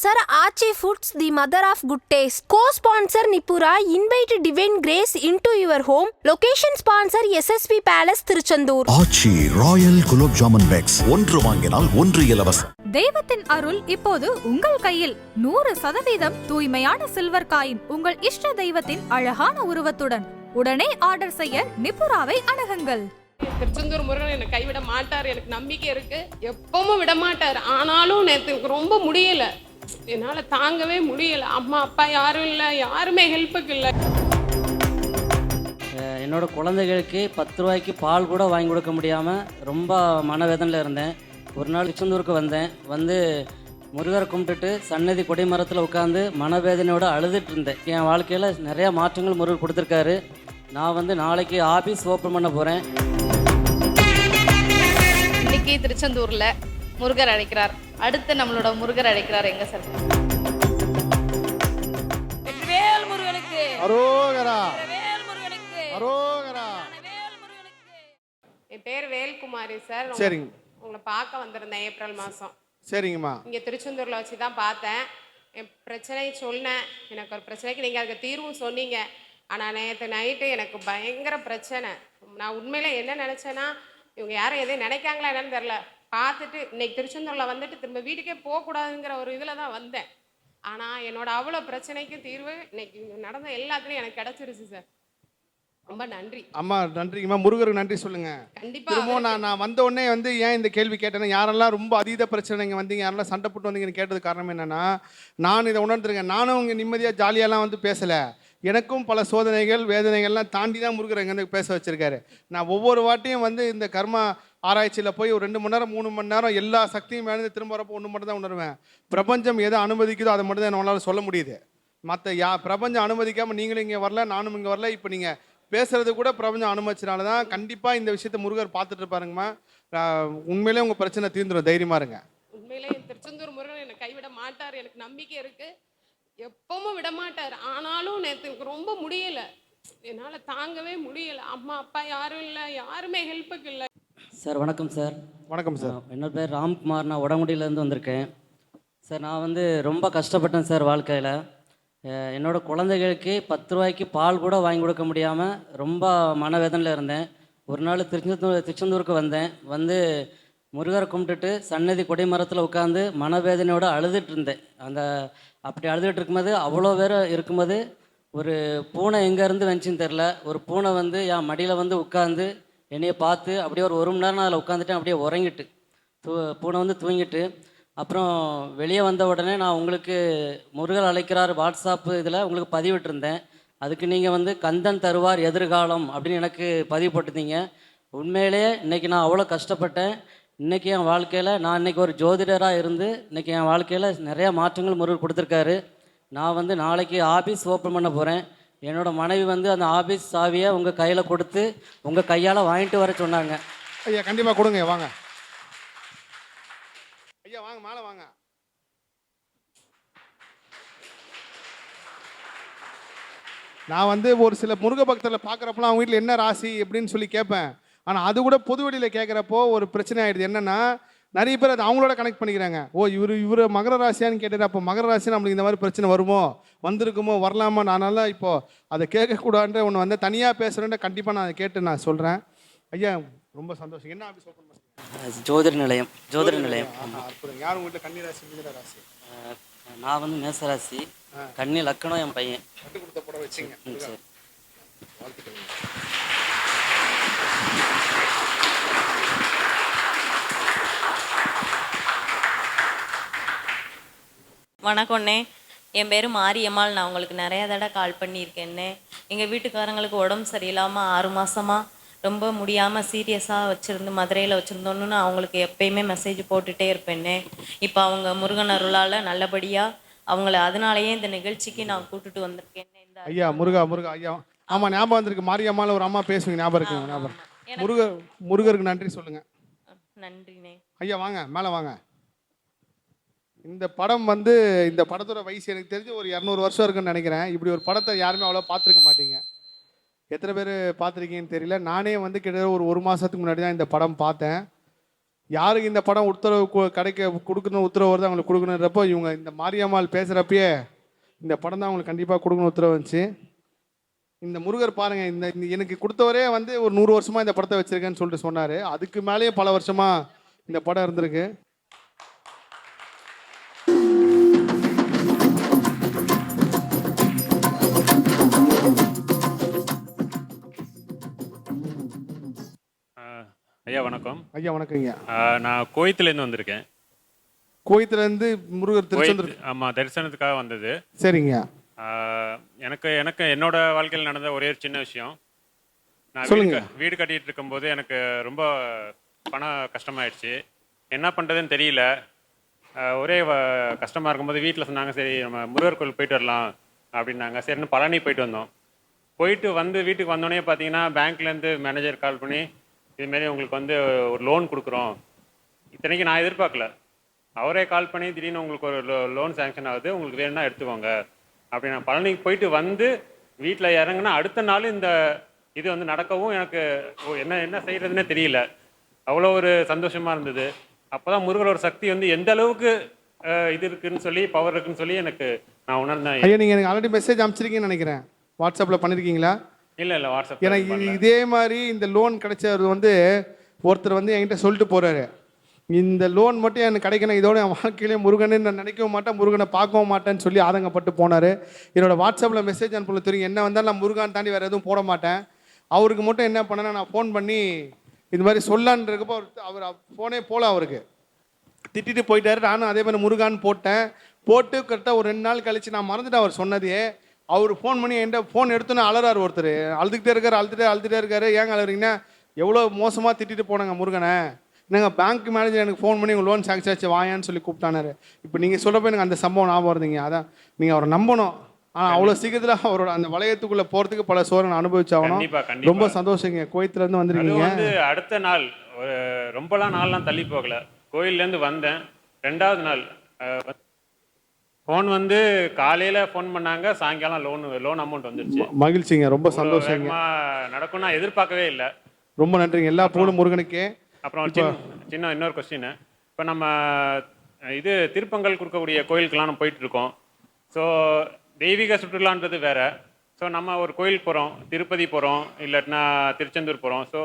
Co-sponsor Archie Foods, the mother of good taste. Co-sponsor Nipura, invite divine grace into your home. Location sponsor SSP Palace, Tiruchandur. Aachi royal gulab jamun packs ஒன்று வாங்கினால் ஒன்று இலவசம். தெய்வத்தின் அருள் இப்போது உங்கள் கையில். நூறு சதவீதம் தூய்மையான சில்வர் காயின் உங்கள் இஷ்ட தெய்வத்தின் அழகான உருவத்துடன். உடனே ஆர்டர் செய்ய நிப்புராவை அணுகுங்கள். திருச்செந்தூர் முருகன் என்னை கைவிட மாட்டார். எனக்கு நம்பிக்கை இருக்கு. எப்பவும் விட மாட்டார் ஆனாலும் நேற்று எனக்கு ரொம்ப முடியல. என்னால் தாங்கவே முடியல. அம்மா அப்பா யாரும் இல்லை. யாருமே ஹெல்ப்புக்கு இல்லை. என்னோட குழந்தைகளுக்கு பத்து ரூபாய்க்கு பால் கூட வாங்கி கொடுக்க முடியாமல் ரொம்ப மனவேதனையில் இருந்தேன். ஒரு நாள் திருச்செந்தூருக்கு வந்தேன். வந்து முருகரை கும்பிட்டுட்டு சன்னதி கொடிமரத்தில் உட்காந்து மனவேதனையோட அழுதுட்டு இருந்தேன். என் வாழ்க்கையில் நிறையா மாற்றங்கள் முருகர் கொடுத்துருக்காரு. நான் வந்து நாளைக்கு ஆஃபீஸ் ஓப்பன் பண்ண போகிறேன் இன்னைக்கு திருச்செந்தூர்ல முருகர் அழைக்கிறார். அடுத்து நம்மளோட முருகர் அழைக்கிறார். எங்க சார்? வேல் முருகனுக்கு. அரோகரா. வேல் முருகனுக்கு. அரோகரா. வேல் முருகனுக்கு. என் பேர் வேல்குமாரி சார். சரிங்க. உங்களை பார்க்க வந்திருந்தேன் ஏப்ரல் மாதம் சரிங்கம்மா. இங்கே திருச்செந்தூரில் வச்சு தான் பார்த்தேன். என் பிரச்சனையை சொன்னேன். எனக்கு ஒரு பிரச்சனைக்கு நீங்கள் அதுக்கு தீர்வும் சொன்னீங்க. ஆனால் நேற்று நைட்டு எனக்கு பயங்கர பிரச்சனை. நான் உண்மையில் என்ன நினச்சேன்னா இவங்க யாரும் எதையும் நினைக்காங்களா என்னன்னு தெரில பார்த்துட்டு இன்னைக்கு திருச்செந்தூரில் வந்துட்டு திரும்ப வீட்டுக்கே போகக்கூடாதுங்கிற ஒரு இதில் தான் வந்தேன். ஆனால் என்னோட அவ்வளோ பிரச்சனைக்கு தீர்வு இன்னைக்கு நடந்த எல்லாத்துலேயும் எனக்கு கிடச்சிருச்சு சார். ரொம்ப நன்றி. அம்மா நன்றிங்கம்மா முருகருக்கு நன்றி சொல்லுங்க. கண்டிப்பாக திரும்பவும் நான் நான் வந்த உடனே வந்து ஏன் இந்த கேள்வி கேட்டேன்னா யாரெல்லாம் ரொம்ப அதீத பிரச்சனைங்க வந்தீங்க யாரெல்லாம் சண்டை போட்டு வந்தீங்கன்னு கேட்டது காரணம் என்னன்னா நான் இதை உணர்ந்துருக்கேன் நானும் இங்கே நிம்மதியாக ஜாலியாலாம் வந்து பேசலை. எனக்கும் பல சோதனைகள் வேதனைகள்லாம் தாண்டி தான் முருகர் எங்க பேச வச்சிருக்காரு. நான் ஒவ்வொரு வாட்டியும் வந்து இந்த கர்மா ஆராய்ச்சியில் போய் ஒரு ரெண்டு மணி நேரம் மூணு மணி நேரம் எல்லா சக்தியும் இழந்து திரும்ப வரப்போ ஒன்று மட்டும் தான் உணர்வேன். பிரபஞ்சம் எதை அனுமதிக்குதோ அதை மட்டும் தான் என்னால் சொல்ல முடியுது. மற்ற யா பிரபஞ்சம் அனுமதிக்காமல் நீங்களும் இங்கே வரல நானும் இங்கே வரல இப்போ நீங்கள் பேசுறது கூட பிரபஞ்சம் அனுமதிச்சனால தான் கண்டிப்பாக இந்த விஷயத்தை முருகர் பார்த்துட்டு இருப்பாருங்கம்மா. உண்மையிலே உங்கள் பிரச்சனை தீர்ந்துடும் தைரியமா இருங்க. உண்மையிலே திருச்செந்தூர் முருகன் என்னை கைவிட மாட்டார் எனக்கு நம்பிக்கை இருக்கு. எப்பவும் விட மாட்டார். ஆனாலும் நேற்று எனக்கு ரொம்ப முடியல. என்னால் தாங்கவே முடியல. அம்மா அப்பா யாரும் இல்லை யாருமே ஹெல்ப்புக்கு இல்லை. சார் வணக்கம் சார். வணக்கம் சார். என்னோட பேர் ராம்குமார். நான் உடங்குடியிலேருந்து வந்திருக்கேன். சார் நான் வந்து ரொம்ப கஷ்டப்பட்டேன் சார் வாழ்க்கையில். என்னோட குழந்தைகளுக்கு பத்து ரூபாய்க்கு பால் கூட வாங்கி கொடுக்க முடியாமல் ரொம்ப மனவேதனையில் இருந்தேன். ஒரு நாள் திருச்செந்தூர் திருச்செந்தூருக்கு வந்தேன். வந்து முருகரை கும்பிட்டுட்டு சன்னதி கொடிமரத்தில் உட்காந்து மனவேதனையோட அழுதுட்டு இருந்தேன். அந்த அப்படி அழுதுட்டு இருக்கும்போது அவ்வளோ பேர் இருக்கும்போது ஒரு பூனை எங்கேருந்து வந்துச்சுன்னு தெரில ஒரு பூனை வந்து என் மடியில் வந்து உட்காந்து என்னையை பார்த்து அப்படியே ஒரு ஒரு மணி நேரம் நான் அதில் உட்காந்துட்டேன் அப்படியே உறங்கிட்டு தூ பூனை வந்து தூங்கிட்டு அப்புறம் வெளியே வந்த உடனே நான் உங்களுக்கு முருகர் அழைக்கிறார் வாட்ஸ்அப் இதில் உங்களுக்கு பதிவிட்டிருந்தேன். அதுக்கு நீங்கள் வந்து கந்தன் தருவார் எதிர்காலம் அப்படின்னு எனக்கு பதிவு போட்டிருந்தீங்க. உண்மையிலேயே இன்றைக்கி நான் அவ்வளோ கஷ்டப்பட்டேன். இன்றைக்கி என் வாழ்க்கையில் நான் இன்றைக்கி ஒரு ஜோதிடராக இருந்து இன்றைக்கி என் வாழ்க்கையில் நிறையா மாற்றங்கள் முருகர் கொடுத்துருக்காரு. நான் வந்து நாளைக்கு ஆஃபீஸ் ஓப்பன் பண்ண போகிறேன். என்னோட மனைவி வந்து அந்த ஆஃபீஸ் சாவியை உங்கள் கையில் கொடுத்து உங்கள் கையால் வாங்கிட்டு வர சொன்னாங்க. ஐயா கண்டிப்பாக கொடுங்க வாங்க. ஐயா வாங்க மேலே வாங்க. நான் வந்து ஒரு சில முருக பக்தரில் பார்க்குறப்பலாம் அவங்க வீட்டில் என்ன ராசி எப்படின்னு சொல்லி கேட்பேன். ஆனால் அது கூட பொதுவெளியில் கேட்குறப்போ ஒரு பிரச்சனை ஆகிடுது என்னென்னா நிறைய பேர் அது அவங்களோட கனெக்ட் பண்ணிக்கிறாங்க. ஓ இவர் இவர் மகர ராசியான்னு கேட்டார் அப்போ மகர ராசி நம்மளுக்கு இந்த மாதிரி பிரச்சனை வருமோ? வந்திருக்குமோ? வரலாமா? நானால இப்போ அதை கேட்கக்கூடாதுன்ற ஒன்று வந்து தனியாக பேசுகிறேன்ட்டு கண்டிப்பாக நான் அதை கேட்டு நான் சொல்கிறேன் ஐயா ரொம்ப சந்தோஷம். என்ன ஓப்பன் பண்ணுறீங்க ஜோதிட நிலையம் ஜோதிட நிலையம். அற்புதம். யார் உங்கள்கிட்ட கன்னி ராசி ராசி? நான் வந்து மேசராசி கன்னி லக்கணம் என் பையன். கொடுத்த புடவை வச்சிங்க. சரி. வணக்கம்ண்ணே என் பேர் மாரியம்மாள். நான் உங்களுக்கு நிறைய தடவை கால் பண்ணியிருக்கேன்னே எங்கள் வீட்டுக்காரங்களுக்கு உடம்பு சரியில்லாமல் ஆறு மாதமாக ரொம்ப முடியாமல் சீரியஸாக வச்சுருந்து மதுரையில் வச்சுருந்தோன்னு நான் அவங்களுக்கு எப்பயுமே மெசேஜ் போட்டுகிட்டே இருப்பேன்னே இப்போ அவங்க முருகன் அருளால் நல்லபடியாக அவங்கள அதனாலேயே இந்த நிகழ்ச்சிக்கு நான் கூட்டிட்டு வந்திருக்கேன்னே இந்த ஐயா முருகா முருகா ஐயா. ஆமா ஞாபகம் வந்திருக்கு. மாரியம்மால ஒரு அம்மா பேசுவீங்க ஞாபகம் இருக்குங்க ஞாபகம். முருகர் முருகருக்கு நன்றி சொல்லுங்க. நன்றிண்ணே. ஐயா வாங்க மேலே வாங்க. இந்த படம் வந்து இந்த படத்தோட வயசு எனக்கு தெரிஞ்சு ஒரு இரநூறு வருஷம் இருக்குன்னு நினைக்கிறேன். இப்படி ஒரு படத்தை யாருமே அவ்வளோ பார்த்துருக்க மாட்டீங்க. எத்தனை பேர் பார்த்துருக்கீங்கன்னு தெரியல. நானே வந்து கிட்டத்தட்ட ஒரு ஒரு மாதத்துக்கு முன்னாடி தான் இந்த படம் பார்த்தேன். யாருக்கு இந்த படம் உத்தரவு கிடைக்க கொடுக்கணும் உத்தரவு வருது அவங்களுக்கு கொடுக்கணுன்றப்போ இவங்க இந்த மாரியம்மாள் பேசுகிறப்பயே இந்த படம் தான் அவங்களுக்கு கண்டிப்பாக கொடுக்கணும் உத்தரவு வந்துச்சு. இந்த முருகர் பாருங்கள் இந்த எனக்கு கொடுத்தவரே வந்து ஒரு நூறு வருஷமாக இந்த படத்தை வச்சுருக்கேன்னு சொல்லிட்டு சொன்னார். அதுக்கு மேலேயே பல வருஷமாக இந்த படம் இருந்திருக்கு. ஐயா வணக்கம். ஐயா வணக்கங்க. ஆஹ் நான் கோயத்துலேருந்து வந்திருக்கேன். கோயத்துல இருந்து முருகர் திருச்செந்தூர் ஆமாம் தரிசனத்துக்காக வந்தது. சரிங்க. எனக்கு எனக்கு என்னோட வாழ்க்கையில் நடந்த ஒரே ஒரு சின்ன விஷயம். நான் சொல்லுங்க. வீடு கட்டிட்டு இருக்கும்போது எனக்கு ரொம்ப பண கஷ்டமாயிடுச்சு. என்ன பண்ணுறதுன்னு தெரியல. ஒரே வ- கஷ்டமா இருக்கும்போது வீட்டில் சொன்னாங்க சரி நம்ம முருகர் கோயில் போயிட்டு வரலாம் அப்படின்னாங்க. சரின்னு பழனி போயிட்டு வந்தோம். போயிட்டு வந்து வீட்டுக்கு வந்தோடனே பார்த்தீங்கன்னா பேங்க்லேருந்து மேனேஜர் கால் பண்ணி இதுமாரி உங்களுக்கு வந்து ஒரு லோன் கொடுக்குறோம். இத்தனைக்கு நான் எதிர்பார்க்கல. அவரே கால் பண்ணி திடீர்னு உங்களுக்கு ஒரு லோன் சேங்ஷன் ஆகுது உங்களுக்கு வேணும்னா எடுத்துக்கோங்க. அப்படி நான் பழனிக்கு போயிட்டு வந்து வீட்டில் இறங்குனா அடுத்த நாள் இந்த இது வந்து நடக்கவும் எனக்கு என்ன என்ன செய்கிறதுனே தெரியல. அவ்வளோ ஒரு சந்தோஷமாக இருந்தது. அப்போ தான் முருகனோட சக்தி வந்து எந்த அளவுக்கு இது இருக்குன்னு சொல்லி பவர் இருக்குன்னு சொல்லி எனக்கு நான் உணர்ந்தேன். ஐயா நீங்கள் எனக்கு ஆல்ரெடி மெசேஜ் அனுப்பிச்சிருக்கீங்கன்னு நினைக்கிறேன். வாட்ஸ்அப்பில் பண்ணியிருக்கீங்களா இல்ல இல்ல வாட்ஸ்அப் ஏன்னா இது- இதே மாதிரி இந்த லோன் கிடைச்சவர் வந்து ஒருத்தர் வந்து என்கிட்ட சொல்லிட்டு போறாரு. இந்த லோன் மட்டும் எனக்கு கிடைக்கணும். இதோட என் வாழ்க்கையிலே முருகனை நான் நினைக்கவும் மாட்டேன் முருகனை பார்க்கவும் மாட்டேன்னு சொல்லி ஆதங்கப்பட்டு போனார். என்னோட வாட்ஸ்அப்பில் மெசேஜ் அனுப்பல. தெரியும் என்ன வந்தாலும் நான் முருகான் தாண்டி வேறு எதுவும் போட மாட்டேன். அவருக்கு மட்டும் என்ன பண்ணேன்னா நான் ஃபோன் பண்ணி இது மாதிரி சொல்லான்னு இருக்கப்போ அவர் அவர் ஃபோனே போல அவருக்கு. திட்டிட்டு போயிட்டாரு. நானும் அதே மாதிரி முருகான்னு போட்டேன். போட்டு கரெக்டாக ஒரு ரெண்டு நாள் கழிச்சு நான் மறந்துட்டேன் அவர் சொன்னதையே. அவர் ஃபோன் பண்ணி என்கிட்ட ஃபோன் எடுத்துன்னு அலறாரு ஒருத்தர். அழுதுகிட்டே இருக்காரு அழுதுட்டே அழுதுட்டே இருக்காரு. ஏங்க அழுறீங்கன்னா எவ்வளோ மோசமாக திட்டிட்டு போனாங்க முருகனை. என்னங்க பேங்க் மேனேஜர் எனக்கு ஃபோன் பண்ணி உங்கள் லோன் சாங்ஷன் ஆச்சு வாயான்னு சொல்லி கூப்பிட்டானாரு. இப்போ நீங்கள் சொல்கிறப்ப எனக்கு அந்த சம்பவம் ஞாபகம் வருதுங்க. அதான் நீங்கள் அவரை நம்பணும். ஆனால் அவ்வளோ சீக்கிரத்தில் அவரோட அந்த வளையத்துக்குள்ளே போகிறதுக்கு பல சோதனை அனுபவிச்சாகணும் ரொம்ப சந்தோஷங்க. கோயத்துலேருந்து வந்திருக்கீங்க. வந்து அடுத்த நாள் ரொம்பலாம் நாள்லாம் தள்ளி போகல. கோயில்லேருந்து வந்தேன். ரெண்டாவது நாள் ஃபோன் வந்து காலையில ஃபோன் பண்ணாங்க சாயங்காலம் லோன் லோன் அமௌண்ட் வந்துருச்சு. மகிழ்ச்சிங்க ரொம்ப சந்தோஷங்க. நடக்கும் நான் எதிர்பார்க்கவே இல்லை. ரொம்ப நன்றிங்க எல்லா புகழும் முருகனுக்கே. அப்புறம் சின்ன இன்னொரு கொஸ்டின் இப்போ நம்ம இது திருப்பங்கள் கொடுக்கக்கூடிய கோயிலுக்கெல்லாம் நம்ம போயிட்டு இருக்கோம். ஸோ தெய்வீக சுற்றுலான்றது வேற. ஸோ நம்ம ஒரு கோயில் போகிறோம் திருப்பதி போகிறோம் இல்லாட்டினா திருச்செந்தூர் போகிறோம் ஸோ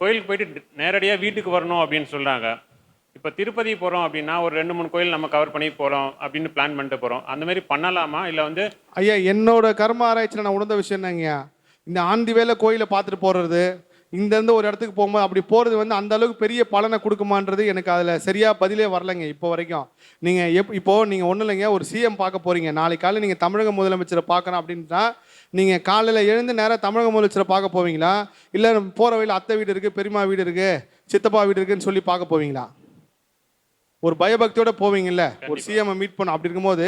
கோயிலுக்கு போயிட்டு நேரடியாக வீட்டுக்கு வரணும் அப்படின்னு சொல்கிறாங்க இப்போ திருப்பதி போகிறோம் அப்படின்னா ஒரு ரெண்டு மூணு கோயில் நம்ம கவர் பண்ணி போகிறோம் அப்படின்னு பிளான் பண்ணிட்டு போகிறோம் அந்த மாதிரி பண்ணலாமா? இல்லை வந்து ஐயா என்னோட கர்ம ஆராய்ச்சியில் நான் உணர்ந்த விஷயம் என்னங்கய்யா இந்த ஆந்தி வேலை கோயிலை பார்த்துட்டு போகிறது இங்கேருந்து ஒரு இடத்துக்கு போகும்போது அப்படி போகிறது வந்து அந்த அளவுக்கு பெரிய பலனை கொடுக்குமான்றது எனக்கு அதில் சரியாக பதிலே வரலைங்க இப்போ வரைக்கும். நீங்கள் எப் இப்போது நீங்கள் ஒன்றும் இல்லைங்க ஒரு சிஎம் பார்க்க போகிறீங்க நாளைக்கு காலையில் நீங்கள் தமிழக முதலமைச்சரை பார்க்கணும் அப்படின்னா நீங்கள் காலையில் எழுந்து நேராக தமிழக முதலமைச்சரை பார்க்க போவீங்களா? இல்லை போகிற வழியில் அத்தை வீடு இருக்குது பெரியம்மா வீடு இருக்குது சித்தப்பா வீடு இருக்குதுன்னு சொல்லி பார்க்க போவீங்களா? ஒரு பயபக்தியோட போவீங்கல்ல? ஒரு சிஎம் மீட் பண்ண அப்படி இருக்கும்போது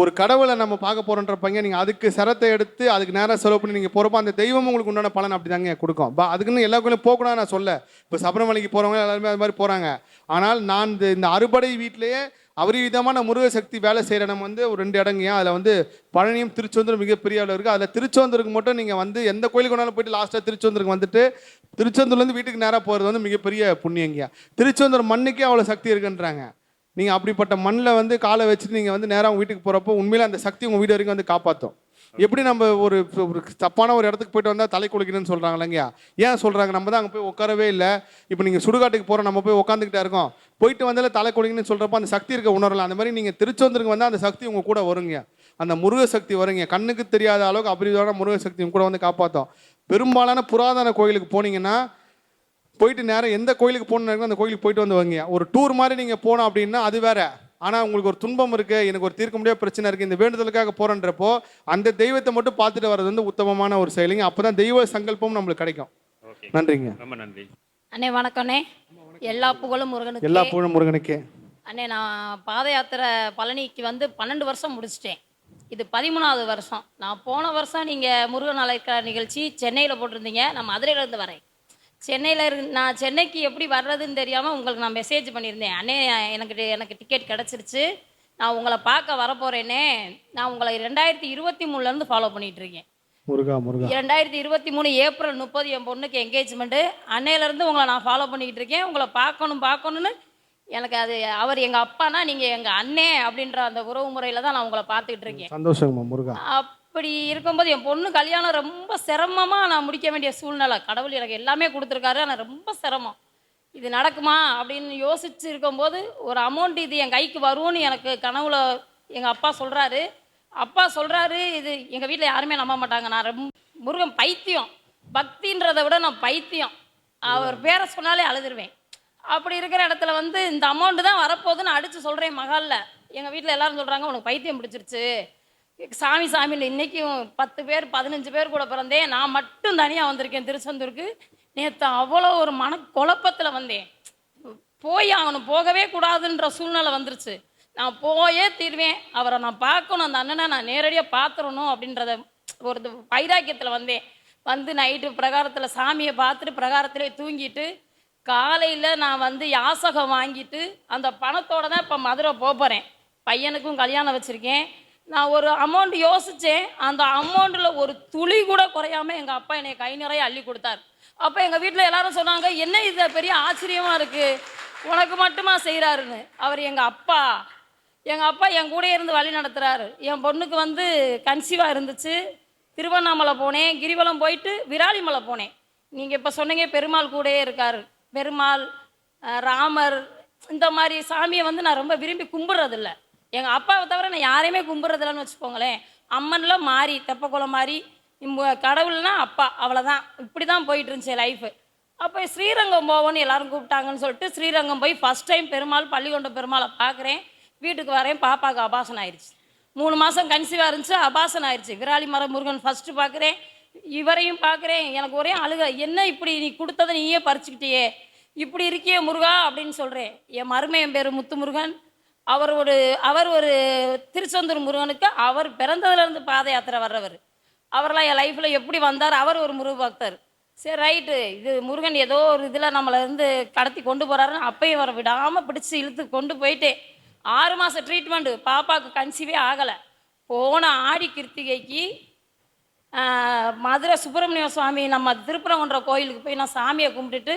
ஒரு கடவுளை நம்ம பார்க்க போறோன்றப்பங்க நீங்க அதுக்கு சரத்தை எடுத்து அதுக்கு நேரம் செலவு பண்ணி நீங்க போறப்ப அந்த தெய்வம் உங்களுக்கு உண்டான பலன் அப்படிதாங்க கொடுக்கும். பா அதுக்குன்னு எல்லா கோயிலும் போகக்கூடாது நான் சொல்ல. இப்போ சபரிமலைக்கு போறவங்க எல்லாருமே அது மாதிரி போறாங்க. ஆனால் நான் இந்த அறுபடை வீட்டிலேயே அபரிவிதமான முருக சக்தி வேலை செய்கிற நம்ம வந்து ஒரு ரெண்டு இடங்க அதில் வந்து பழனியும் திருச்செந்தூரும் மிகப்பெரிய அளவு இருக்குது அதில் திருச்செந்தூருக்கு மட்டும் நீங்கள் வந்து எந்த கோயிலுக்கு வேணாலும் போயிட்டு லாஸ்ட்டாக திருச்செந்தூருக்கு வந்துட்டு திருச்செந்தூர்லேருந்து வீட்டுக்கு நேராக போகிறது வந்து மிகப்பெரிய புண்ணியங்கயா திருச்செந்தூர் மண்ணுக்கே அவ்வளோ சக்தி இருக்குன்றாங்க. நீங்கள் அப்படிப்பட்ட மண்ணில் வந்து காலை வச்சுட்டு நீங்கள் வந்து நேராக வீட்டுக்கு போகிறப்போ உண்மையில் அந்த சக்தி உங்கள் வீடு வரைக்கும் வந்து காப்பாற்றும் எப்படி நம்ம ஒரு ஒரு தப்பான ஒரு இடத்துக்கு போயிட்டு வந்தால் தலை குளிக்கணும்னு சொல்கிறாங்களேங்கய்யா ஏன் சொல்கிறாங்க நம்ம தான் அங்கே போய் உட்காரவே இல்லை. இப்போ நீங்கள் சுடுகாட்டுக்கு போகிறோம் நம்ம போய் உட்காந்துக்கிட்டே இருக்கோம். போயிட்டு வந்தாலே தலை குளிக்கணும்னு சொல்கிறப்ப அந்த சக்தி இருக்க உணரலாம் அந்த மாதிரி நீங்கள் திருச்செந்தூருக்கு வந்தால் அந்த சக்தி உங்கள் கூட வருங்க அந்த முருக சக்தி வருங்க கண்ணுக்கு தெரியாத அளவுக்கு அபரிதமான முருக சக்தி உங்க கூட வந்து காப்பாற்றும் பெரும்பாலான புராதன கோயிலுக்கு போனீங்கன்னா போயிட்டு நேரம் எந்த கோயிலுக்கு போகணுன்னு அந்த கோயிலுக்கு போயிட்டு வந்து வாங்க ஒரு டூர் மாதிரி நீங்கள் போனோம் அப்படின்னா அது வேறு. ஆனால் உங்களுக்கு ஒரு துன்பம் இருக்கு எனக்கு ஒரு தீர்க்க முடியாத பிரச்சனை இருக்கு இந்த வேண்டுதலுக்காக போறன்றப்போ அந்த தெய்வத்தை மட்டும் பார்த்துட்டு வர்றது வந்து உத்தமமான ஒரு செயலிங்க. அப்பதான் தெய்வ சங்கல்பம் நம்மளுக்கு கிடைக்கும். ஓகே. நன்றிங்க. ரொம்ப நன்றி. அண்ணே வணக்கண்ணே எல்லா புகழும் முருகனுக்கு. எல்லா புகழும் முருகனுக்கே. அண்ணே நான் பாத யாத்திரை பழனிக்கு வந்து பன்னெண்டு வருஷம் முடிச்சிட்டேன். இது பதிமூணாவது வருஷம். நான் போன வருஷம் நீங்கள் முருகன் அழைக்கிற நிகழ்ச்சி சென்னையில் போட்டிருந்தீங்க. நான் மதுரையிலேருந்து வரேன். சென்னையில் இரு நான் சென்னைக்கு எப்படி வர்றதுன்னு தெரியாமல் உங்களுக்கு நான் மெசேஜ் பண்ணியிருந்தேன். அண்ணே எனக்கு எனக்கு டிக்கெட் கிடச்சிருச்சு. நான் உங்களை பார்க்க வரப்போகிறேனே நான் உங்களை ரெண்டாயிரத்தி இருபத்தி மூணுலேருந்து ஃபாலோ பண்ணிகிட்ருக்கேன் முருகா முருகா. இரண்டாயிரத்தி இருபத்தி மூணு ஏப்ரல் முப்பது என் பொண்ணுக்கு என்கேஜ்மெண்ட்டு அன்னையிலேருந்து உங்களை நான் ஃபாலோ பண்ணிக்கிட்டு இருக்கேன். உங்களை பார்க்கணும் பார்க்கணுன்னு எனக்கு அது அவர் எங்கள் அப்பானா நீங்கள் எங்கள் அண்ணே அப்படின்ற அந்த உறவு முறையில் தான் நான் உங்களை பார்த்துக்கிட்டு இருக்கேன். சந்தோஷங்கம்மா முருகா. அப்படி இருக்கும்போது என் பொண்ணு கல்யாணம் ரொம்ப சிரமமாக நான் முடிக்க வேண்டிய சூழ்நிலை. கடவுள் எனக்கு எல்லாமே கொடுத்துருக்காரு. ஆனால் ரொம்ப சிரமம். இது நடக்குமா அப்படின்னு யோசிச்சு இருக்கும்போது ஒரு அமௌண்ட் இது என் கைக்கு வரும்னு எனக்கு கனவுல எங்கள் அப்பா சொல்கிறாரு அப்பா சொல்கிறாரு இது எங்கள் வீட்டில் யாருமே நம்ப மாட்டாங்க. நான் ரொம்ப முருகன் பைத்தியம். பக்தின்றதை விட நான் பைத்தியம். அவர் பேரை சொன்னாலே அழுதுருவேன். அப்படி இருக்கிற இடத்துல வந்து இந்த அமௌண்ட்டு தான் வரப்போகுதுன்னு அடித்து சொல்கிறேன் மகாலில் எங்கள் வீட்டில் எல்லாரும் சொல்கிறாங்க உனக்கு பைத்தியம் பிடிச்சிருச்சு. சாமி சாமியில் இன்றைக்கும் பத்து பேர் பதினஞ்சு பேர் கூட பிறந்தேன். நான் மட்டும் தனியாக வந்திருக்கேன் திருச்செந்தூருக்கு. நேற்று அவ்வளோ ஒரு மன குழப்பத்தில் வந்தேன். போய் அவனு போகவே கூடாதுன்ற சூழ்நிலை வந்துருச்சு. நான் போயே தீர்வேன். அவரை நான் பார்க்கணும் அந்த அண்ணனை நான் நேரடியாக பார்த்துடணும் அப்படின்றத ஒரு வைராக்கியத்தில் வந்தேன். வந்து நைட்டு பிரகாரத்தில் சாமியை பார்த்துட்டு பிரகாரத்திலே தூங்கிட்டு காலையில் நான் வந்து யாசகம் வாங்கிட்டு அந்த பணத்தோட தான் இப்போ மதுரை போக போகிறேன் பையனுக்கும் கல்யாணம் வச்சுருக்கேன். நான் ஒரு அமௌண்ட் யோசித்தேன் அந்த அமௌண்ட்டில் ஒரு துளி கூட குறையாம எங்கள் அப்பா என்னை கை நிறைய அள்ளி கொடுத்தார். அப்போ எங்கள் வீட்டில் எல்லாரும் சொன்னாங்க என்ன இது? பெரிய ஆச்சரியமாக இருக்குது உனக்கு மட்டுமா செய்கிறாருன்னு அவர் எங்கள் அப்பா எங்கள் அப்பா என் கூட இருந்து வழி நடத்துகிறாரு என் பொண்ணுக்கு வந்து கன்சீவாக இருந்துச்சு. திருவண்ணாமலை போனேன். கிரிவலம் போயிட்டு விராலிமலை போனேன். நீங்கள் இப்போ சொன்னீங்க பெருமாள் கூடயே இருக்கார். பெருமாள் ராமர் இந்த மாதிரி சாமியை வந்து நான் ரொம்ப விரும்பி கும்பிட்றதில்ல. எங்கள் அப்பாவை தவிர நான் யாரையுமே கும்பிட்றதில்லன்னு வச்சுக்கோங்களேன். அம்மனில் மாறி தெப்பக்குளம் மாறி கடவுள்னா அப்பா அவ்வளோதான் இப்படி தான் போயிட்டு இருந்துச்சு லைஃபு அப்போ ஸ்ரீரங்கம் போவோன்னு எல்லாரும் கூப்பிட்டாங்கன்னு சொல்லிட்டு ஸ்ரீரங்கம் போய் ஃபஸ்ட் டைம் பெருமாள் பள்ளிக்கொண்ட பெருமாளை பார்க்குறேன் வீட்டுக்கு வரேன் பாப்பாவுக்கு அபாசனம் ஆயிடுச்சு மூணு மாதம் கன்சீவாக இருந்துச்சு அபாசனம் ஆயிடுச்சு விராலி மரம் முருகன் ஃபஸ்ட்டு பார்க்குறேன் இவரையும் பார்க்குறேன் எனக்கு ஒரே அழுக என்ன இப்படி நீ கொடுத்ததை நீயே பறிச்சுக்கிட்டியே? இப்படி இருக்கியே முருகா? அப்படின்னு சொல்கிறேன் என் மருமையன் பேர் முத்து முருகன் அவர் ஒரு அவர் ஒரு திருச்செந்தூர் முருகனுக்கு அவர் பிறந்ததுலேருந்து பாத யாத்திரை வர்றவர். அவரெல்லாம் என் லைஃப்பில் எப்படி வந்தார் அவர் ஒரு முருக பக்தர். சரி ரைட்டு இது முருகன் ஏதோ ஒரு இதில் நம்மளை இருந்து கடத்தி கொண்டு போகிறாருன்னு அப்பையும் வர விடாமல் பிடிச்சி இழுத்து கொண்டு போயிட்டேன் ஆறு மாதம் ட்ரீட்மெண்ட்டு பாப்பாவுக்கு கன்சீவே ஆகலை. போன ஆடி கிருத்திகைக்கு மதுரை சுப்பிரமணிய சுவாமி நம்ம திருப்பரங்குன்ற கோயிலுக்கு போய் நான் சாமியை கும்பிட்டுட்டு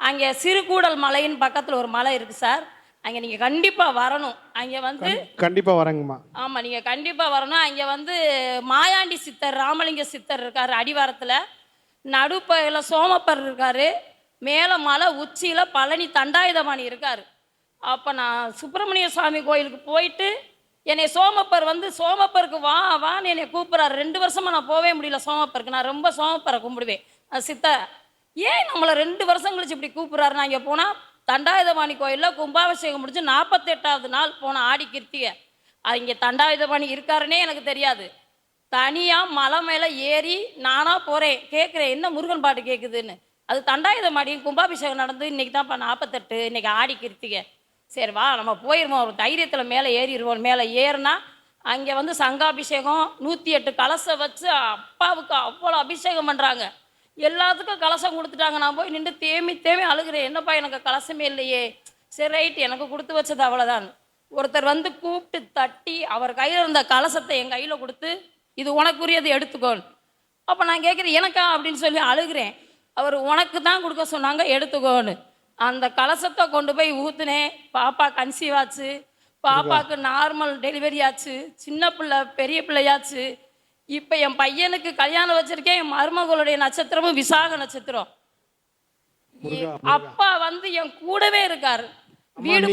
அங்கே சிறுகூடல் மலைன்னு பக்கத்தில் ஒரு மலை இருக்குது சார். அங்கே நீங்கள் கண்டிப்பாக வரணும். அங்கே வந்து கண்டிப்பா வரேங்கம்மா. ஆமாம் நீங்கள் கண்டிப்பாக வரணும். அங்கே வந்து மாயாண்டி சித்தர் ராமலிங்க சித்தர் இருக்கார் அடிவாரத்தில். நடுப்பையில் சோமப்பர் இருக்கார். மேலே மலை உச்சியில் பழனி தண்டாயுதபாணி இருக்கார். அப்போ நான் சுப்பிரமணிய சுவாமி கோயிலுக்கு போயிட்டு என்னை சோமப்பர் வந்து சோமப்பருக்கு வா வான்னு என்னை கூப்பிட்றாரு. ரெண்டு வருஷமாக நான் போகவே முடியல சோமப்பருக்கு. நான் ரொம்ப சோமப்பரை கும்பிடுவேன். அது சித்தர் ஏன் நம்மளை ரெண்டு வருஷம் கழிச்சு இப்படி கூப்பிட்றாரு? நான் இங்கே போனால் தண்டாயுதபாணி கோயிலில் கும்பாபிஷேகம் முடிஞ்சு நாற்பத்தெட்டாவது நாள் போன ஆடி கிருத்திகை. அது இங்கே தண்டாயுதபாணி இருக்காருன்னே எனக்கு தெரியாது. தனியாக மலை மேலே ஏறி நானாக போகிறேன் கேட்குறேன் என்ன முருகன் பாட்டு கேட்குதுன்னு அது தண்டாயுதபாணி கும்பாபிஷேகம் நடந்து இன்னைக்கு தான்ப்பா நாற்பத்தெட்டு இன்னைக்கு ஆடி கிருத்திகை. சரி வா நம்ம போயிடுவோம் ஒரு தைரியத்தில் மேலே ஏறிடுவோம் மேலே ஏறுனா அங்கே வந்து சங்காபிஷேகம் நூற்றி எட்டு கலசை வச்சு அப்பாவுக்கு அவ்வளோ அபிஷேகம் பண்ணுறாங்க எல்லாத்துக்கும் கலசம் கொடுத்துட்டாங்க. நான் போய் நின்று தேமி தேமி அழுகிறேன். என்னப்பா எனக்கு கலசமே இல்லையே? சரி ரைட் எனக்கு கொடுத்து வச்சது அவ்வளோதான் ஒருத்தர் வந்து கூப்பிட்டு தட்டி அவர் கையில் இருந்த கலசத்தை என் கையில் கொடுத்து இது உனக்குரியது எடுத்துக்கோன் அப்போ நான் கேட்குறேன் எனக்கா? அப்படின்னு சொல்லி அழுகிறேன். அவர் உனக்கு தான் கொடுக்க சொன்னாங்க எடுத்துக்கோன்னு. அந்த கலசத்தை கொண்டு போய் ஊற்றுனேன் பாப்பா கன்சீவ் ஆச்சு. பாப்பாவுக்கு நார்மல் டெலிவரி ஆச்சு. சின்ன பிள்ளை பெரிய பிள்ளையாச்சு. இப்போ என் பையனுக்கு கல்யாணம் வச்சிருக்கேன் என் மருமகளுடைய நட்சத்திரமும் விசாக நட்சத்திரம். அப்பா வந்து என் கூடவே இருக்காரு. வீடு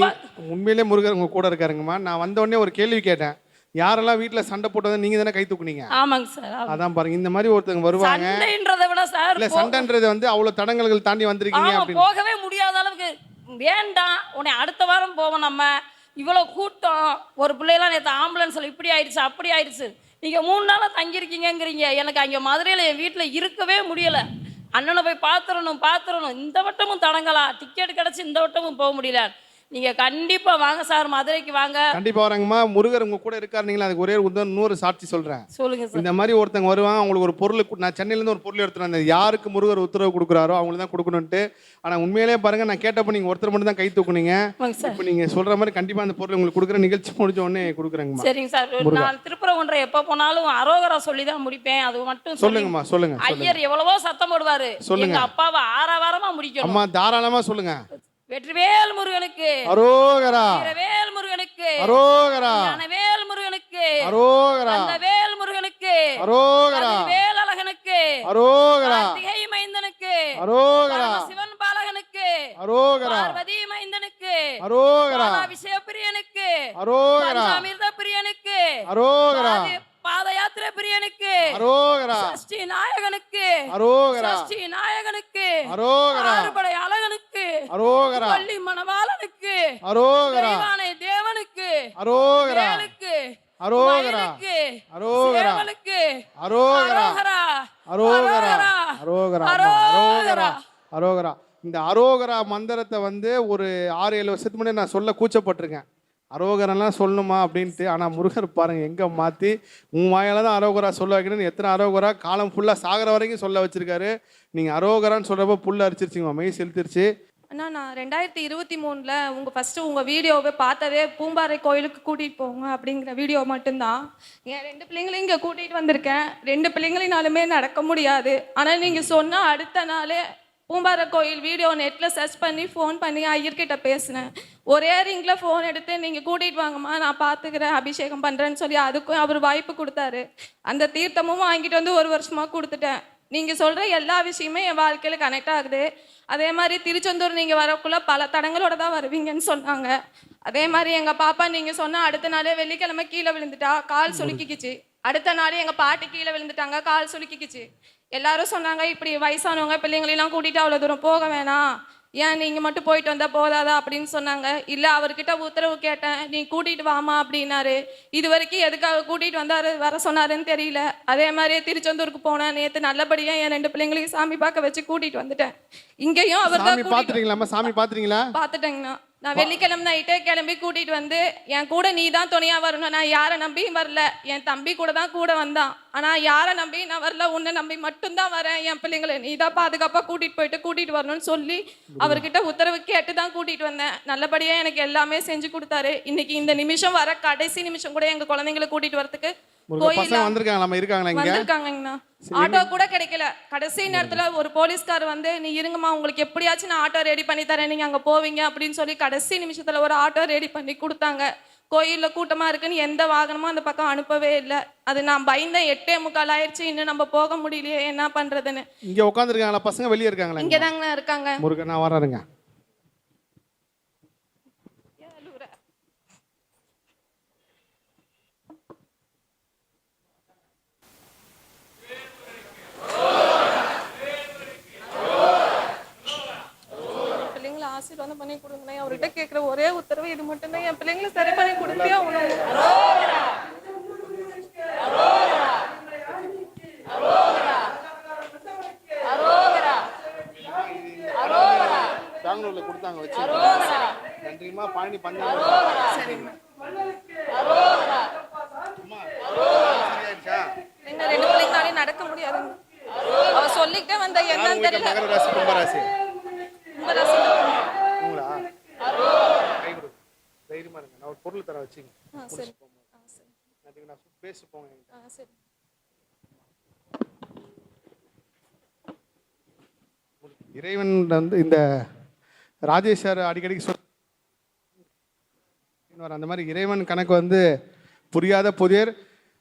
உண்மையிலே முருகர் உங்க கூட இருக்காருங்கம்மா. நான் வந்த உடனே ஒரு கேள்வி கேட்டேன். யாரெல்லாம் வீட்ல சண்டை போட்டதை நீங்க தானே கை தூக்குனீங்க? ஆமாங்க சார். அதான் பாருங்க இந்த மாதிரி ஒருத்தங்க வருவாங்க. சண்டைன்றதை விட சார் இல்ல சண்டைன்றது வந்து அவ்வளவு தடங்கல்கள் தாண்டி வந்திருக்கீங்க ஆமா அப்படின்னு. போகவே முடியாத அளவுக்கு. வேண்டாம் உன்னை அடுத்த வாரம் போவோம் நம்ம. இவ்வளோ கூட்டம். ஒரு பிள்ளைலாம் நேற்று ஆம்புலன்ஸில் இப்படி ஆயிடுச்சு அப்படி ஆயிடுச்சு. நீங்கள் மூணு நாளாக தங்கியிருக்கீங்கங்கிறீங்க. எனக்கு அங்கே மதுரையில் என் வீட்டில் இருக்கவே முடியலை. அண்ணனை போய் பார்த்துடணும் பார்த்துடணும் இந்த வட்டமும் தடங்கலாம் டிக்கெட் கிடச்சி இந்த வட்டமும் போக முடியல. நீங்க கண்டிப்பா வாங்க சார் மதுரைக்கு வாங்க. கண்டிப்பா வரேங்கம்மா. முருகர் உங்க கூட இருக்காரு நீங்களா அதுக்கு ஒரே உதாரணம், இன்னொரு சாட்சி சொல்றேன். சொல்லுங்க சார். இந்த மாதிரி ஒருத்தங்க வருவாங்க அவங்களுக்கு ஒரு பொருள் நான் சென்னையில இருந்து ஒரு பொருள் எடுத்துட்டு வந்தேன். யாருக்கு முருகர் உத்தரவு கொடுக்குறாரோ அவங்களுக்கு தான் கொடுக்கணும்ட்டு ஆனா உண்மையிலேயே பாருங்க நான் கேட்டப்ப நீங்க ஒருத்தர் மட்டும் தான் கை தூக்குனீங்க. இப்போ நீங்க சொல்ற மாதிரி கண்டிப்பா அந்த பொருள் உங்களுக்கு கொடுக்குற நிகழ்ச்சி முடிஞ்ச உடனே கொடுக்குறேங்கம்மா. சரிங்க சார். நான் திருப்பரங்குன்றம் எப்போ போனாலும் அரோகரா சொல்லி தான் முடிப்பேன். அது மட்டும் சொல்லி- சொல்லுங்கம்மா சொல்லுங்க ஐயர் எவ்வளவோ சத்தம் போடுவாரு. சொல்லுங்க. அப்பாவை ஆறாவாரமா முடிக்கணும். அம்மா தாராளமா சொல்லுங்க. வெற்றிவேல் முருகனுக்கு. அரோகரா. வீரவேல் முருகனுக்கு. அரோகரா. ஞானவேல் முருகனுக்கு. அரோகரா. அந்த வேல் முருகனுக்கு. அரோகரா. வேல் அழகனுக்கு. அரோகரா. கார்த்திகை மைந்தனுக்கு. அரோகரா. சிவன் பாலகனுக்கு. அரோகரா. பார்வதி மைந்தனுக்கு அரோகரா விஷய பிரியனுக்கு அரோகரா அமிர்த பிரியனுக்கு அரோகரா பாத யாத்திரை பிரியனுக்கு அரோகரா சஷ்டி நாயகனுக்கு அரோகரா சஷ்டி நாயகனுக்கு அரோகரா ஆறுபடை அழகனுக்கு அரோகரா பள்ளி மணவாளனுக்கு அரோகரா தெய்வானை தேவனுக்கு அரோகரா வேலுக்கு அரோகரா மயிலுக்கு, அரோகரா சேவலுக்கு அரோகரா அரோகரா அரோகரா அரோகரா அரோகரா அம்மா, அரோகரா அரோகரா இந்த அரோகரா மந்திரத்தை வந்து ஒரு ஆறு ஏழு வருஷத்துக்கு முன்னாடி நான் சொல்ல கூச்சப்பட்டிருக்கேன். அரோகரெல்லாம் சொல்லணுமா அப்படின்ட்டு ஆனால் முருகர் பாருங்க எங்கே மாற்றி உன் வாயால் தான் அரோகரா சொல்ல வைக்கணும்னு எத்தனை அரோகரா காலம் ஃபுல்லாக சாகிற வரைக்கும் சொல்ல வச்சிருக்காரு. நீங்கள் அரோகரான்னு சொல்கிறப்ப புல் அரிச்சிருச்சிங்க மெய் செலுத்திருச்சு. அண்ணா நான் ரெண்டாயிரத்தி இருபத்தி மூணில் உங்கள் ஃபஸ்ட்டு உங்கள் வீடியோவை பார்த்ததே பூம்பாறை கோயிலுக்கு கூட்டிகிட்டு போங்க அப்படிங்கிற வீடியோ மட்டும்தான். என் ரெண்டு பிள்ளைங்களையும் இங்கே கூட்டிகிட்டு வந்திருக்கேன். ரெண்டு பிள்ளைங்களினாலுமே நடக்க முடியாது. ஆனால் நீங்கள் சொன்னால் அடுத்த நாளே பூம்பாறை கோயில் வீடியோ நெட்டில் சர்ச் பண்ணி ஃபோன் பண்ணி ஐயர்கிட்ட பேசினேன். ஒரே ரிங்கில் ஃபோன் எடுத்து நீங்கள் கூட்டிகிட்டு வாங்கம்மா நான் பார்த்துக்கிறேன் அபிஷேகம் பண்ணுறேன்னு சொல்லி அதுக்கும் அவர் வாய்ப்பு கொடுத்தாரு. அந்த தீர்த்தமும் வாங்கிட்டு வந்து ஒரு வருஷமாக கொடுத்துட்டேன். நீங்கள் சொல்கிற எல்லா விஷயமே என் வாழ்க்கையில் கனெக்ட் ஆகுது. அதே மாதிரி திருச்செந்தூர் நீங்கள் வரக்குள்ள பல தடங்களோட தான் வருவீங்கன்னு சொன்னாங்க. அதே மாதிரி எங்கள் பாப்பா நீங்கள் சொன்ன அடுத்த நாளே வெள்ளிக்கிழமை கீழே விழுந்துட்டா கால் சுளுக்கிக்கிச்சு. அடுத்த நாள் எங்கள் பாட்டி கீழே விழுந்துட்டாங்க கால் சுளுக்கிக்கிச்சு. எல்லாரும் சொன்னாங்க இப்படி வயசானவங்க பிள்ளைங்களெல்லாம் கூட்டிகிட்டு அவ்வளோ தூரம் போக வேணாம். ஏன் நீங்கள் மட்டும் போயிட்டு வந்தால் போதாதா அப்படின்னு சொன்னாங்க. இல்லை அவர்கிட்ட உத்தரவு கேட்டேன். நீ கூட்டிகிட்டு வாமா அப்படின்னாரு. இது வரைக்கும் எதுக்காக கூட்டிகிட்டு வந்தாரு வர சொன்னாருன்னு தெரியல. அதே மாதிரி திருச்செந்தூருக்கு போனேன். நேற்று நல்லபடியாக என் ரெண்டு பிள்ளைங்களையும் சாமி பார்க்க வச்சு கூட்டிகிட்டு வந்துட்டேன். இங்கேயும் அவர் சாமி தான் பார்த்துட்டீங்களாம்மா? சாமி பார்த்துட்டீங்களா? பார்த்துட்டேங்கண்ணா. நான் வெள்ளிக்கிழமை நைட்டே கிளம்பி கூட்டிட்டு வந்து என் கூட நீ தான் துணையா வரணும். நான் யாரை நம்பியும் வரல. என் தம்பி கூட தான் கூட வந்தான். ஆனா யாரை நம்பி நான் வரல உன்னை நம்பி மட்டும்தான் வரேன். என் பிள்ளைங்களை நீ தான் பாதுகாப்பா கூட்டிட்டு போயிட்டு கூட்டிட்டு வரணும்னு சொல்லி அவர்கிட்ட உத்தரவு கேட்டு தான் கூட்டிட்டு வந்தேன். நல்லபடியா எனக்கு எல்லாமே செஞ்சு கொடுத்தாரு. இன்னைக்கு இந்த நிமிஷம் வர கடைசி நிமிஷம் கூட எங்க குழந்தைங்களை கூட்டிட்டு வரதுக்கு பசங்க இருக்காங்களா இங்கே? வந்திருக்காங்கண்ணா ஆட்டோ கூட கிடைக்கல. கடைசி நேரத்துல ஒரு போலீஸ்கார் வந்து நீ இருங்கம்மா உங்களுக்கு எப்படியாச்சும் நான் ஆட்டோ ரெடி பண்ணி தரேன். நீங்க அங்க போவீங்க அப்படின்னு சொல்லி கடைசி நிமிஷத்துல ஒரு ஆட்டோ ரெடி பண்ணி கொடுத்தாங்க. கோயில்ல கூட்டமா இருக்குன்னு எந்த வாகனமும் அந்த பக்கம் அனுப்பவே இல்லை. அது நான் பயந்தேன். எட்டே முக்கால் ஆயிடுச்சு. இன்னும் நம்ம போக முடியலையே என்ன பண்றதுன்னு. இங்கே உட்காந்துருக்காங்களா பசங்க வெளியே இருக்காங்களா இங்க? இருக்காங்க. முருகன் நான் வர்றேங்க பிள்ளைங்களை ஆசீர்வாதம் பண்ணி கொடுங்கண்ணே அவர்கிட்ட கேட்குற ஒரே உத்தரவு இது மட்டும்தான். என் பிள்ளைங்களை சரி பண்ணி கொடுத்தே ஆகணும். பெங்களூர்ல கொடுத்தாங்க வச்சு நன்றிம்மா. பழனி பஞ்சாங்க அம்மா, சரியாயிடுச்சா எங்க ரெண்டு பிள்ளைங்களாலையும் நடக்க முடியாதுங்க அவ சொல்லிக்கிட்டே வந்த யார் என்னன்னு உங்க வீட்டுல தெரியல மகர ராசி கும்பராசி ரொம்ப ரசிக்கிறேன். உங்களா கை கொடு தைரியமா இருங்க நான் ஒரு பொருள் தர வச்சுங்க ஆ, சரி ஆ, சரி நன்றிங்க நான் பேசி போங்க என்கிட்ட. ஆ, சரி இறைவன் வந்து இந்த ராஜேஷ் சார் அடிக்கடிக்கு சொல் அந்த மாதிரி இறைவன் கணக்கு வந்து புரியாத புதியர்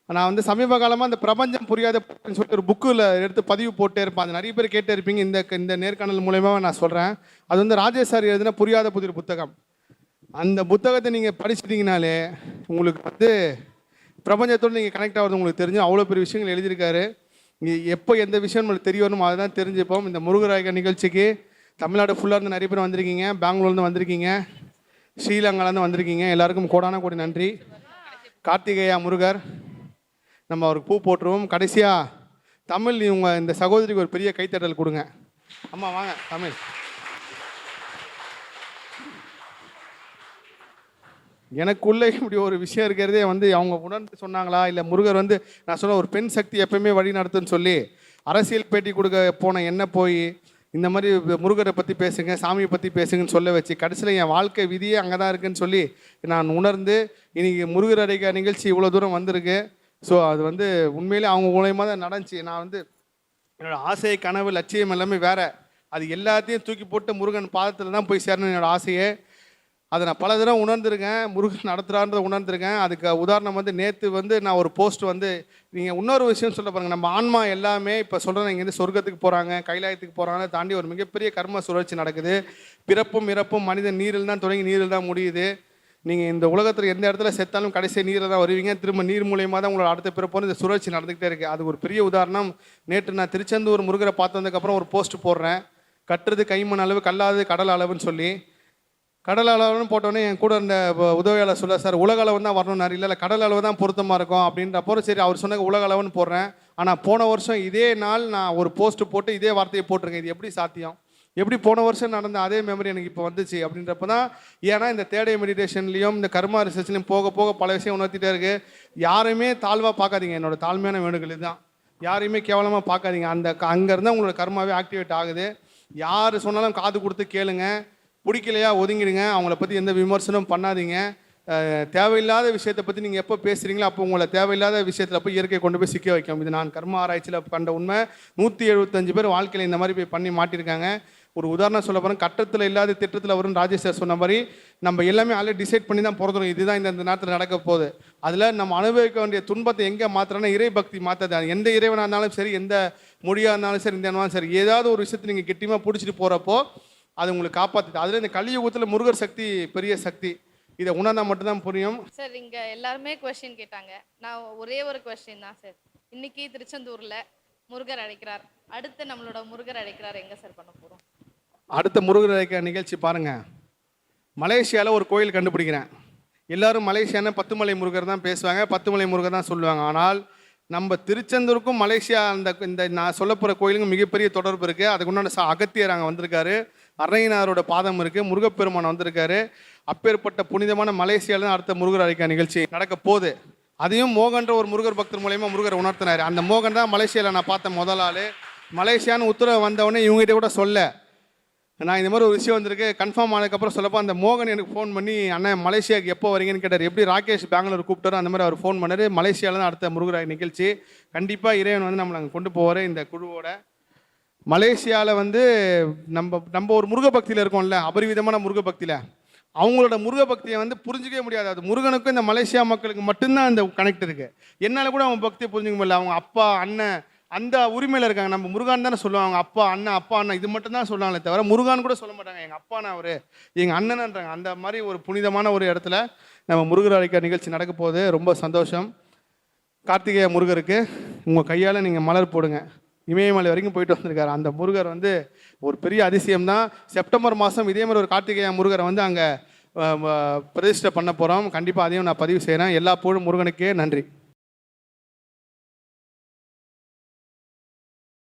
நான் வந்து சமீப காலமாக அந்த பிரபஞ்சம் புரியாத சொல்லிட்டு ஒரு புக்கில் எடுத்து பதிவு போட்டே இருப்பேன். அது நிறைய பேர் கேட்டே இருப்பீங்க. இந்த இந்த நேர்காணல் மூலயமா நான் சொல்கிறேன் அது வந்து ராஜேஷ் சார் எழுதின புரியாத புதிர் புத்தகம். அந்த புத்தகத்தை நீங்கள் படிச்சிட்டிங்கனாலே உங்களுக்கு வந்து பிரபஞ்சத்தோடு நீங்கள் கனெக்ட் ஆகிறது உங்களுக்கு தெரிஞ்சு அவ்வளோ பெரிய விஷயங்கள் எழுதியிருக்காரு. இங்கே எப்போ எந்த விஷயம் நம்மளுக்கு தெரிய வரணும் அதை தான் தெரிஞ்சுப்போம். இந்த முருகராயக நிகழ்ச்சிக்கு தமிழ்நாடு ஃபுல்லாக இருந்து நிறைய பேர் வந்திருக்கீங்க பெங்களூர்லேருந்து வந்திருக்கீங்க ஸ்ரீலங்காலேருந்து வந்திருக்கீங்க. எல்லாருக்கும் கோடான கோடி நன்றி. கார்த்திகேயா முருகர் நம்ம அவருக்கு பூ போட்டுருவோம். கடைசியாக தமிழ் இவங்க இந்த சகோதரிக்கு ஒரு பெரிய கைத்தட்டல் கொடுங்க. அம்மா வாங்க தமிழ். எனக்குள்ளே இப்படி ஒரு விஷயம் இருக்கிறதே வந்து அவங்க உணர்ந்து சொன்னாங்களா? இல்லை முருகர் வந்து நான் சொன்ன ஒரு பெண் சக்தி எப்பயுமே வழி நடத்துன்னு சொல்லி அரசியல் பேட்டி கொடுக்க போன என்ன போய் இந்த மாதிரி முருகரை பற்றி பேசுங்க சாமியை பற்றி பேசுங்கன்னு சொல்ல வச்சு கடைசியில் என் வாழ்க்கை விதியே அங்கே தான் இருக்குன்னு சொல்லி நான் உணர்ந்து இன்றைக்கி முருகர் அடைக்க நிகழ்ச்சி இவ்வளோ தூரம் வந்திருக்கு. ஸோ அது வந்து உண்மையிலே அவங்க மூலயமா தான் நடந்துச்சு. நான் வந்து என்னோடய ஆசை கனவு லட்சியம் எல்லாமே வேறு. அது எல்லாத்தையும் தூக்கி போட்டு முருகன் பாதத்தில் தான் போய் சேரணும் என்னோடய ஆசையை. அதை நான் பல தடவை உணர்ந்திருக்கேன். முருகன் நடத்துகிறான்றதை உணர்ந்திருக்கேன். அதுக்கு உதாரணம் வந்து நேற்று வந்து நான் ஒரு போஸ்ட் வந்து நீங்கள் இன்னொரு விஷயம் சொல்ல பாருங்கள் நம்ம ஆன்மா எல்லாமே இப்போ சொல்கிறேன் இங்கேருந்து சொர்க்கத்துக்கு போகிறாங்க கைலாயத்துக்கு போகிறாங்க தாண்டி ஒரு மிகப்பெரிய கர்ம சுழற்சி நடக்குது. பிறப்பும் இறப்பும் மனிதன் நீரில் தான் தொடங்கி நீரில் தான் முடியுது. நீங்கள் இந்த உலகத்தில் எந்த இடத்துல செத்தாலும் கடைசி நீரில் தான் வருவீங்க. திரும்ப நீர் மூலியமாக தான் உங்களோட அடுத்த பிறப்போன்னு இந்த சுழற்சி நடந்துக்கிட்டே இருக்குது அது ஒரு பெரிய உதாரணம் நேற்று நான் திருச்செந்தூர் முருகரை பார்த்ததுக்கப்புறம் ஒரு போஸ்ட் போடுறேன். கட்டுறது கைமண் அளவு கல்லாதது கடல் அளவுன்னு சொல்லி. கடல் அளவுன்னு போட்டோன்னே என் கூட இருந்த உதவியாளர் சொல்ல சார் உலக அளவு தான் வரணும்னாரு இல்லை இல்லை கடல் அளவு தான் பொருத்தமாக இருக்கும். அப்படின்றப்போ சரி அவர் சொன்ன உலக அளவுன்னு போடுறேன். ஆனால் போன வருஷம் இதே நாள் நான் ஒரு போஸ்ட் போட்டு இதே வார்த்தையை போட்டிருக்கேன். இது எப்படி சாத்தியம்? எப்படி போன வருஷம் நடந்த அதே மெமரி எனக்கு இப்போ வந்துச்சு அப்படின்றப்ப தான் ஏன்னா இந்த தேடை மெடிடேஷன்லேயும் இந்த கர்மா ரிசர்ச்லையும் போக போக பல விஷயம் உணர்த்திட்டே இருக்கு. யாருமே தாழ்வாக பார்க்காதீங்க. என்னோட தாழ்மையான வேண்டுகள் இதுதான். யாரையுமே கேவலமாக பார்க்காதீங்க. அந்த அங்கேருந்து உங்களோட கர்மாவே ஆக்டிவேட் ஆகுது. யார் சொன்னாலும் காது கொடுத்து கேளுங்க. பிடிக்கலையா ஒதுங்கிடுங்க. அவங்கள பற்றி எந்த விமர்சனமும் பண்ணாதீங்க. தேவையில்லாத விஷயத்தை பற்றி நீங்கள் எப்போ பேசுகிறீங்களோ அப்போ உங்களை தேவையில்லாத விஷயத்தில் போய் இயற்கை கொண்டு போய் சிக்க வைக்கும். இது நான் கர்ம ஆராய்ச்சியில் கண்ட உண்மை. நூற்றி எழுபத்தஞ்சு பேர் வாழ்க்கையில் இந்த மாதிரி போய் பண்ணி மாட்டியிருக்காங்க ஒரு உதாரணம் சொல்ல போகிறோம் கட்டத்தில் இல்லாத திட்டத்தில் வரும் ராஜேஷ் சார் சொன்ன மாதிரி நம்ம எல்லாமே ஆல்ரெடி டிசைட் பண்ணி தான் பிறந்துடும் இதுதான் இந்த நேரத்தில் நடக்க போகுது. அதில் நம்ம அனுபவிக்க வேண்டிய துன்பத்தை எங்கே மாற்றுறோன்னா இறை பக்தி மாற்றது அது எந்த இறைவனாக இருந்தாலும் சரி எந்த மொழியாக இருந்தாலும் சரி இந்த சரி ஏதாவது ஒரு விஷயத்தை நீங்கள் கெட்டியமாக பிடிச்சிட்டு போகிறப்போ அது உங்களுக்கு காப்பாற்றுது அதில் இந்த கலியுகத்தில் முருகர் சக்தி பெரிய சக்தி. இதை உணர்ந்தா மட்டும்தான் புரியும். சார் இங்கே எல்லாருமே கொஸ்டின் கேட்டாங்க. நான் ஒரே ஒரு கொஸ்டின் தான் சார். இன்னைக்கு திருச்செந்தூரில் முருகர் அழைக்கிறார். அடுத்து நம்மளோட முருகர் அழைக்கிறார் எங்கே சார் பண்ண போகிறோம் அடுத்த முருகர் அழைக்க நிகழ்ச்சி பாருங்க. மலேசியாவில் ஒரு கோயில் கண்டுபிடிக்கிறேன். எல்லாரும் மலேசியானா பத்துமலை முருகர் தான் பேசுவாங்க பத்துமலை முருகர் தான் சொல்லுவாங்க. ஆனால் நம்ம திருச்செந்தூருக்கும் மலேசியா அந்த இந்த நான் சொல்ல போகிற கோயிலுக்கும் மிகப்பெரிய தொடர்பு இருக்குது அதுக்கு உண்டான அகத்தியர் அங்கே வந்திருக்காரு. அரையனாரோட பாதம் இருக்குது முருகப்பெருமான் வந்திருக்காரு. அப்பேற்பட்ட புனிதமான மலேசியாவில் தான் அடுத்த முருகர் அழைக்க நிகழ்ச்சி நடக்க போகுது. அதையும் மோகன்ற ஒரு முருகர் பக்தர் மூலயமா முருகரை உணர்த்தினார். அந்த மோகன் தான் மலேசியாவில் நான் பார்த்த முதல் ஆள். மலேசியான்னு உத்தரவு வந்தவொடனே இவங்ககிட்ட கூட சொல்ல. நான் இந்த மாதிரி ஒரு விஷயம் வந்திருக்கு. கன்ஃபார்ம் ஆனதுக்கப்புறம் சொல்லப்போ அந்த மோகன் எனக்கு ஃபோன் பண்ணி அண்ணன் மலேசியாவுக்கு எப்போ வரீங்கன்னு கேட்டார். எப்படி ராகேஷ் பெங்களூர் கூப்பிட்டாரோ அந்த மாதிரி அவர் ஃபோன் பண்ணார். மலேசியாவில் தான் அடுத்த முருகராக நிகழ்ச்சி. கண்டிப்பாக இறைவன் வந்து நம்மளை அங்கே கொண்டு போவார். இந்த குழுவோட மலேசியாவில் வந்து நம்ம நம்ம ஒரு முருக பக்தியில் இருக்கோம்ல அபரிவிதமான முருக பக்தியில் அவங்களோட முருக பக்தியை வந்து புரிஞ்சிக்கவே முடியாது. அது முருகனுக்கும் இந்த மலேசியா மக்களுக்கு மட்டும்தான் அந்த கனெக்ட் இருக்குது என்னால் கூட அவங்க பக்தியை புரிஞ்சுக்க முடியல. அவங்க அப்பா அண்ணன் அந்த உரிமையில் இருக்காங்க. நம்ம முருகான் தானே சொல்லுவாங்க. அப்பா அண்ணன் அப்பா அண்ணன் இது மட்டும் தான் சொல்லுவாங்களே தவிர முருகான் கூட சொல்ல மாட்டாங்க. எங்கள் அப்பா நான் அவர் எங்கள் அண்ணன்ன்றாங்க. அந்த மாதிரி ஒரு புனிதமான ஒரு இடத்துல நம்ம முருகர் அழைக்கிற நிகழ்ச்சி நடக்க போகுது. ரொம்ப சந்தோஷம். கார்த்திகேய முருகருக்கு உங்கள் கையால் நீங்கள் மலர் போடுங்க. இமயமலை வரைக்கும் போயிட்டு வந்திருக்காரு. அந்த முருகர் வந்து ஒரு பெரிய அதிசயம் தான் செப்டம்பர் மாதம் இதே மாதிரி ஒரு கார்த்திகேய முருகரை வந்து அங்கே பிரதிஷ்டை பண்ண போகிறோம் கண்டிப்பாக அதையும் நான் பதிவு செய்கிறேன் எல்லா புகழும் முருகனுக்கே. நன்றி.